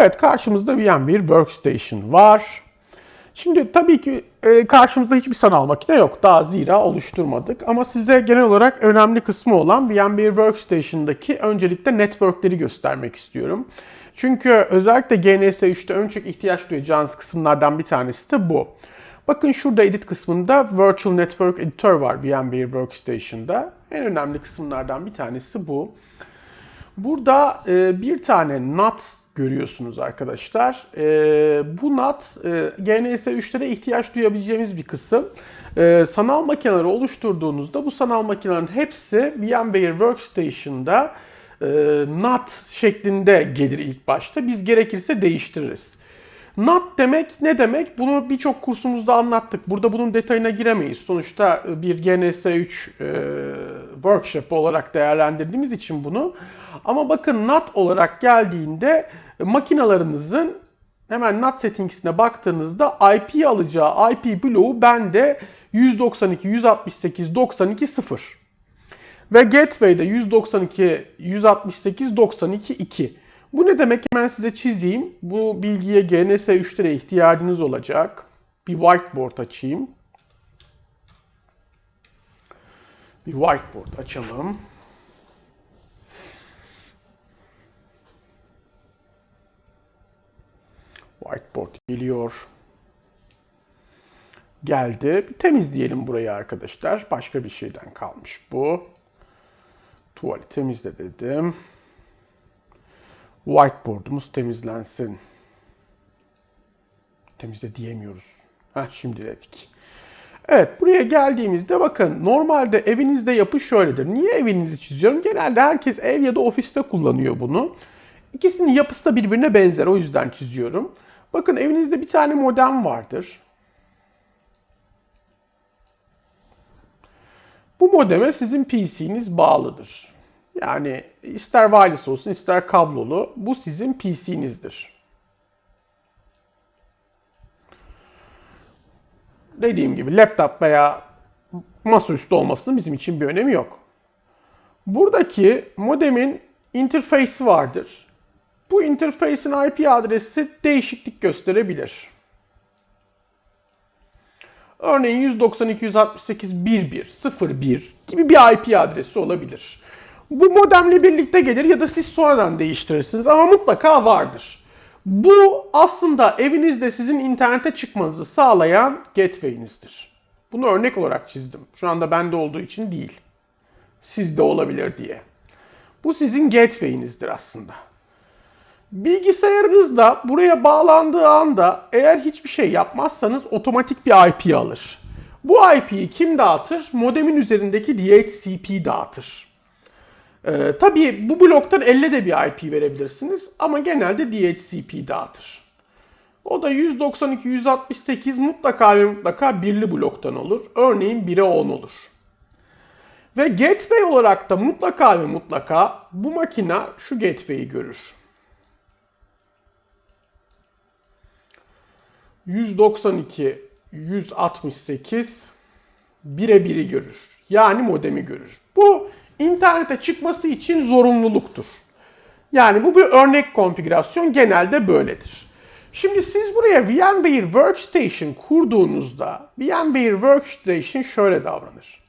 Evet karşımızda VMware Workstation var. Şimdi tabii ki e, karşımızda hiçbir sanal makine yok. Daha zira oluşturmadık. Ama size genel olarak önemli kısmı olan VMware Workstation'daki öncelikle networkleri göstermek istiyorum. Çünkü özellikle GNS3'te ön çok ihtiyaç duyacağınız kısımlardan bir tanesi de bu. Bakın şurada edit kısmında Virtual Network Editor var VMware Workstation'da. En önemli kısımlardan bir tanesi bu. Burada e, bir tane NAT görüyorsunuz arkadaşlar. E, bu NAT e, GNS3'te de ihtiyaç duyabileceğimiz bir kısım. E, sanal makineleri oluşturduğunuzda bu sanal makinelerin hepsi VMware Workstation'da e, NAT şeklinde gelir ilk başta. Biz gerekirse değiştiririz. NAT demek ne demek? Bunu birçok kursumuzda anlattık. Burada bunun detayına giremeyiz. Sonuçta bir GNS3 e, workshop olarak değerlendirdiğimiz için bunu. Ama bakın NAT olarak geldiğinde e, makinalarınızın hemen NAT settings'ine baktığınızda IP alacağı IP bloğu bende 192, 168, 92, 0. Ve Gateway'de 192, 168, 92, 2. Bu ne demek? Hemen size çizeyim. Bu bilgiye GNS 3'lere ihtiyacınız olacak. Bir whiteboard açayım. Bir whiteboard açalım. Whiteboard geliyor. Geldi. Bir temizleyelim burayı arkadaşlar. Başka bir şeyden kalmış bu. Tuvali temizle dedim. Whiteboard'umuz temizlensin. Temizle diyemiyoruz. Heh, şimdi dedik. Evet buraya geldiğimizde bakın normalde evinizde yapı şöyledir. Niye evinizi çiziyorum? Genelde herkes ev ya da ofiste kullanıyor bunu. İkisinin yapısı da birbirine benzer o yüzden çiziyorum. Bakın evinizde bir tane modem vardır. Bu modeme sizin PC'niz bağlıdır. Yani ister wireless olsun ister kablolu bu sizin PC'nizdir. Dediğim gibi laptop veya masaüstü olmasının bizim için bir önemi yok. Buradaki modemin interface'i vardır. Bu interface'in IP adresi değişiklik gösterebilir. Örneğin 192.168.1.1.01 gibi bir IP adresi olabilir. Bu modemle birlikte gelir ya da siz sonradan değiştirirsiniz ama mutlaka vardır. Bu aslında evinizde sizin internete çıkmanızı sağlayan gateway'inizdir. Bunu örnek olarak çizdim. Şu anda bende olduğu için değil. Sizde olabilir diye. Bu sizin gateway'inizdir aslında. Bilgisayarınızda buraya bağlandığı anda eğer hiçbir şey yapmazsanız otomatik bir IP alır. Bu IP'yi kim dağıtır? Modemin üzerindeki DHCP dağıtır. Ee, tabii bu bloktan elle de bir IP verebilirsiniz ama genelde DHCP dağıtır. O da 192.168 mutlaka ve mutlaka birli bloktan olur. Örneğin 1'e 10 olur. Ve gateway olarak da mutlaka ve mutlaka bu makina şu gateway'i görür. 192, 168 bire görür. Yani modemi görür. Bu internete çıkması için zorunluluktur. Yani bu bir örnek konfigürasyon genelde böyledir. Şimdi siz buraya VMware Workstation kurduğunuzda VMware Workstation şöyle davranır.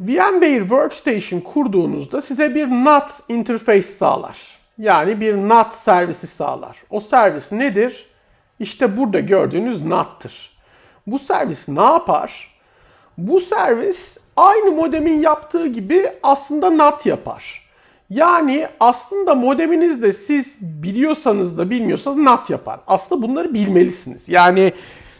VMware Workstation kurduğunuzda size bir NAT interface sağlar. Yani bir NAT servisi sağlar. O servis nedir? İşte burada gördüğünüz NAT'tır. Bu servis ne yapar? Bu servis aynı modemin yaptığı gibi aslında NAT yapar. Yani aslında modeminizde siz biliyorsanız da bilmiyorsanız NAT yapar. Aslında bunları bilmelisiniz. Yani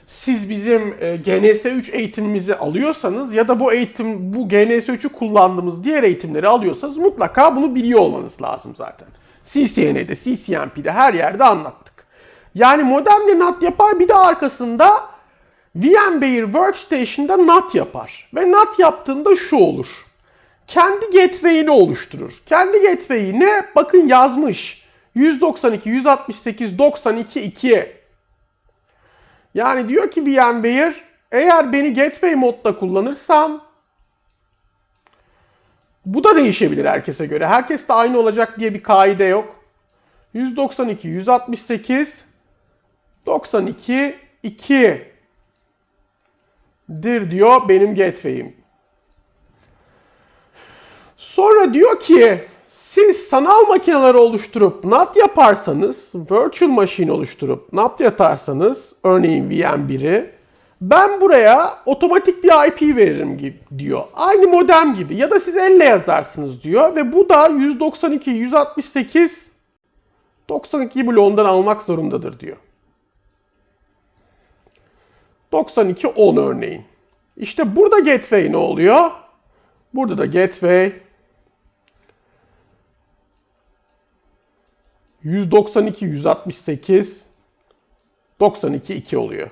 siz bizim e, GNS3 eğitimimizi alıyorsanız ya da bu eğitim bu GNS3'ü kullandığımız diğer eğitimleri alıyorsanız mutlaka bunu biliyor olmanız lazım zaten. CCNA'de, CCNP'de her yerde anlattık. Yani modemle NAT yapar bir de arkasında VMware Workstation'da NAT yapar. Ve NAT yaptığında şu olur. Kendi gateway'ini oluşturur. Kendi gateway'i ne? Bakın yazmış. 192, 168, 92, 2'ye. Yani diyor ki VMware eğer beni gateway modda kullanırsam Bu da değişebilir herkese göre. Herkes de aynı olacak diye bir kaide yok. 192, 168, 92, 2 dir diyor benim gateway'im. Sonra diyor ki siz sanal makineleri oluşturup NAT yaparsanız, virtual machine oluşturup NAT yatarsanız, örneğin VM1'i, ben buraya otomatik bir IP veririm gibi diyor. Aynı modem gibi ya da siz elle yazarsınız diyor ve bu da 192, 168, 92 bloğundan almak zorundadır diyor. 92 10 örneğin. İşte burada gateway ne oluyor? Burada da gateway 192 168 92 2 oluyor.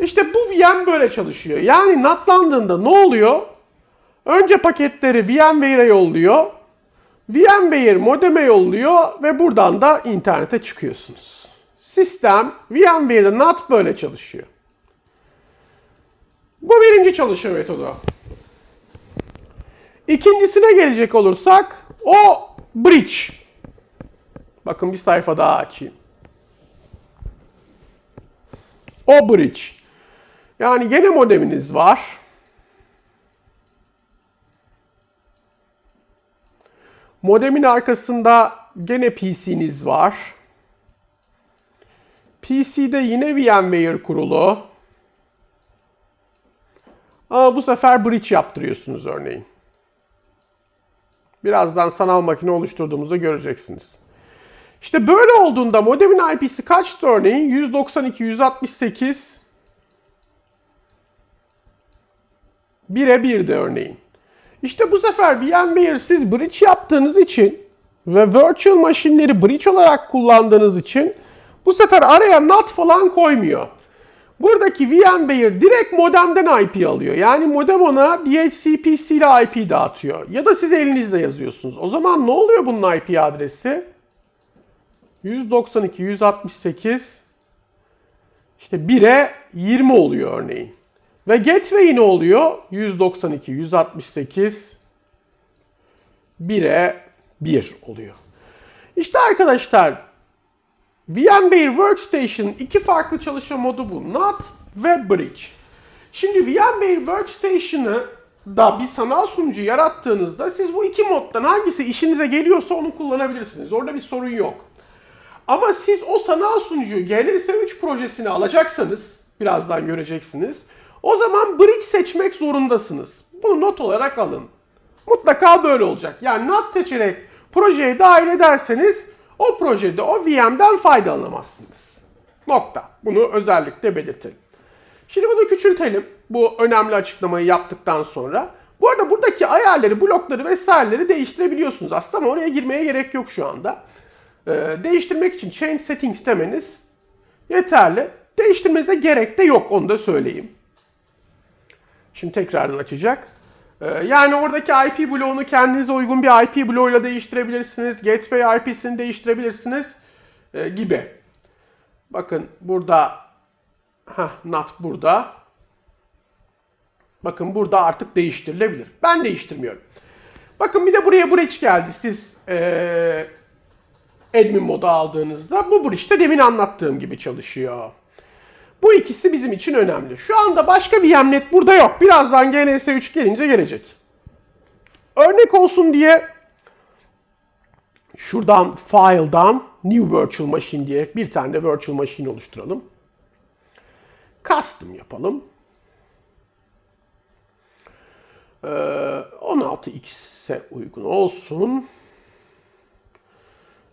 İşte bu VM böyle çalışıyor. Yani NAT'landığında ne oluyor? Önce paketleri VMware'e yolluyor. VMware modeme yolluyor ve buradan da internete çıkıyorsunuz. Sistem VMware'de NAT böyle çalışıyor. Bu birinci çalışma metodu. İkincisine gelecek olursak o bridge. Bakın bir sayfa daha açayım. O bridge. Yani gene modeminiz var. Modemin arkasında gene PC'niz var. PC'de yine VMware kurulu. Ama bu sefer bridge yaptırıyorsunuz örneğin. Birazdan sanal makine oluşturduğumuzda göreceksiniz. İşte böyle olduğunda modemin IP'si kaçtı örneğin? 192, 168, 1'e 1'de örneğin. İşte bu sefer VMware siz bridge yaptığınız için ve virtual machine'leri bridge olarak kullandığınız için bu sefer araya NAT falan koymuyor. Buradaki VMware direkt modemden IP alıyor. Yani modem ona DHCPC ile IP dağıtıyor. Ya da siz elinizle yazıyorsunuz. O zaman ne oluyor bunun IP adresi? 192, 168 işte 1'e 20 oluyor örneğin. Ve gateway ne oluyor? 192, 168 1'e 1 oluyor. İşte arkadaşlar VMware Workstation iki farklı çalışma modu bu. NAT ve Bridge. Şimdi VMware Workstation'ı da bir sanal sunucu yarattığınızda siz bu iki moddan hangisi işinize geliyorsa onu kullanabilirsiniz. Orada bir sorun yok. Ama siz o sanal sunucuyu GLS3 projesine alacaksanız, birazdan göreceksiniz, o zaman Bridge seçmek zorundasınız. Bunu not olarak alın. Mutlaka böyle olacak. Yani NAT seçerek projeye dahil ederseniz o projede o VM'den faydalanamazsınız. Nokta. Bunu özellikle belirtelim. Şimdi bunu küçültelim. Bu önemli açıklamayı yaptıktan sonra. Bu arada buradaki ayarları, blokları vesaireleri değiştirebiliyorsunuz aslında ama oraya girmeye gerek yok şu anda. Ee, değiştirmek için change settings demeniz yeterli. Değiştirmenize gerek de yok onu da söyleyeyim. Şimdi tekrardan açacak. Ee, yani oradaki IP bloğunu kendinize uygun bir IP bloğuyla değiştirebilirsiniz. Gateway IP'sini değiştirebilirsiniz e, gibi. Bakın burada heh, NAT burada. Bakın burada artık değiştirilebilir. Ben değiştirmiyorum. Bakın bir de buraya bridge geldi. Siz e, admin modu aldığınızda bu bridge de demin anlattığım gibi çalışıyor. Bu ikisi bizim için önemli. Şu anda başka bir VMnet burada yok. Birazdan GNS3 gelince gelecek. Örnek olsun diye şuradan file'dan new virtual machine diye bir tane de virtual machine oluşturalım. Custom yapalım. Ee, 16x'e uygun olsun.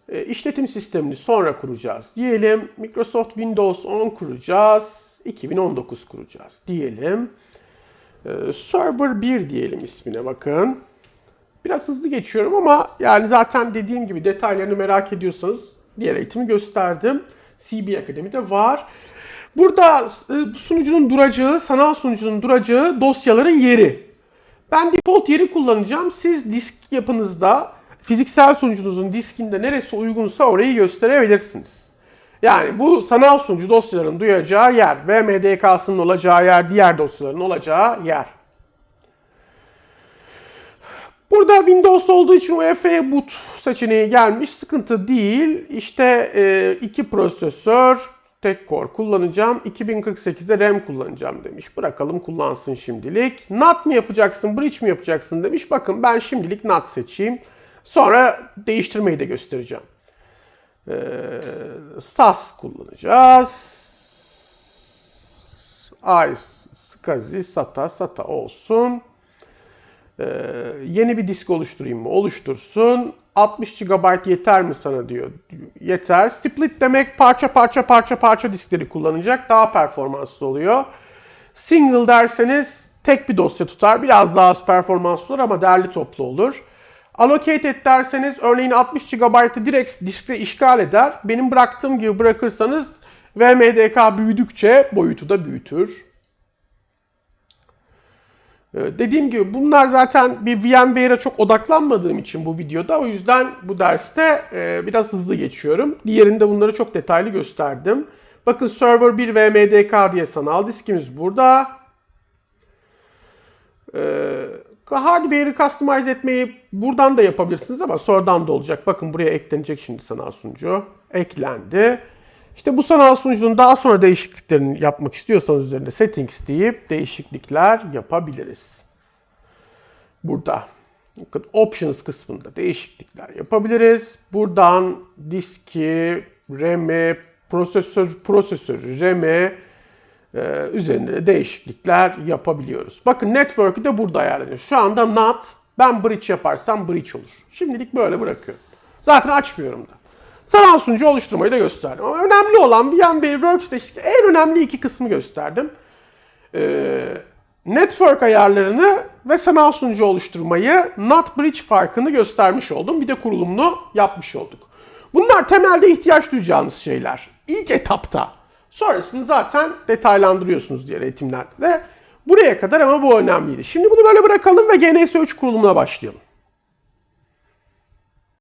E, işletim sistemini sonra kuracağız diyelim. Microsoft Windows 10 kuracağız. 2019 kuracağız diyelim. E, Server 1 diyelim ismine bakın. Biraz hızlı geçiyorum ama yani zaten dediğim gibi detaylarını merak ediyorsanız diğer eğitimi gösterdim. CB Akademi'de var. Burada e, sunucunun duracağı, sanal sunucunun duracağı dosyaların yeri. Ben default yeri kullanacağım. Siz disk yapınızda fiziksel sunucunuzun diskinde neresi uygunsa orayı gösterebilirsiniz. Yani bu sanal sunucu dosyaların duyacağı yer ve MDK'sının olacağı yer, diğer dosyaların olacağı yer. Burada Windows olduğu için UEFI boot seçeneği gelmiş. Sıkıntı değil. İşte e, iki prosesör, tek core kullanacağım. 2048'de RAM kullanacağım demiş. Bırakalım kullansın şimdilik. NAT mı yapacaksın, bridge mi yapacaksın demiş. Bakın ben şimdilik NAT seçeyim. Sonra değiştirmeyi de göstereceğim. Ee, SAS kullanacağız. Ay, SCSI, SATA, SATA olsun. Ee, yeni bir disk oluşturayım mı? Oluştursun. 60 GB yeter mi sana diyor. Yeter. Split demek parça parça parça parça diskleri kullanacak. Daha performanslı oluyor. Single derseniz tek bir dosya tutar. Biraz daha az performanslı olur ama derli toplu olur. Allocated derseniz örneğin 60 GB'ı direkt diskte işgal eder. Benim bıraktığım gibi bırakırsanız VMDK büyüdükçe boyutu da büyütür. Ee, Dediğim gibi bunlar zaten bir VMware'a çok odaklanmadığım için bu videoda o yüzden bu derste e, biraz hızlı geçiyorum. Diğerinde bunları çok detaylı gösterdim. Bakın Server 1 VMDK diye sanal diskimiz burada. Ee, Hardware'ı customize etmeyi buradan da yapabilirsiniz ama sonradan da olacak. Bakın buraya eklenecek şimdi sanal sunucu. Eklendi. İşte bu sanal sunucunun daha sonra değişikliklerini yapmak istiyorsanız üzerinde settings deyip değişiklikler yapabiliriz. Burada. Bakın options kısmında değişiklikler yapabiliriz. Buradan diski, RAM'i, prosesör, prosesörü, RAM'i e, üzerinde de değişiklikler yapabiliyoruz. Bakın network'ü de burada ayarlanıyor. Şu anda NAT, ben bridge yaparsam bridge olur. Şimdilik böyle bırakıyorum. Zaten açmıyorum da. Sanal sunucu oluşturmayı da gösterdim. Ama önemli olan bir yan bir workstation en önemli iki kısmı gösterdim. Ee, network ayarlarını ve sanal sunucu oluşturmayı, NAT bridge farkını göstermiş oldum. Bir de kurulumunu yapmış olduk. Bunlar temelde ihtiyaç duyacağınız şeyler. İlk etapta. Sonrasını zaten detaylandırıyorsunuz diğer eğitimlerde de. Buraya kadar ama bu önemliydi. Şimdi bunu böyle bırakalım ve GNS3 kurulumuna başlayalım.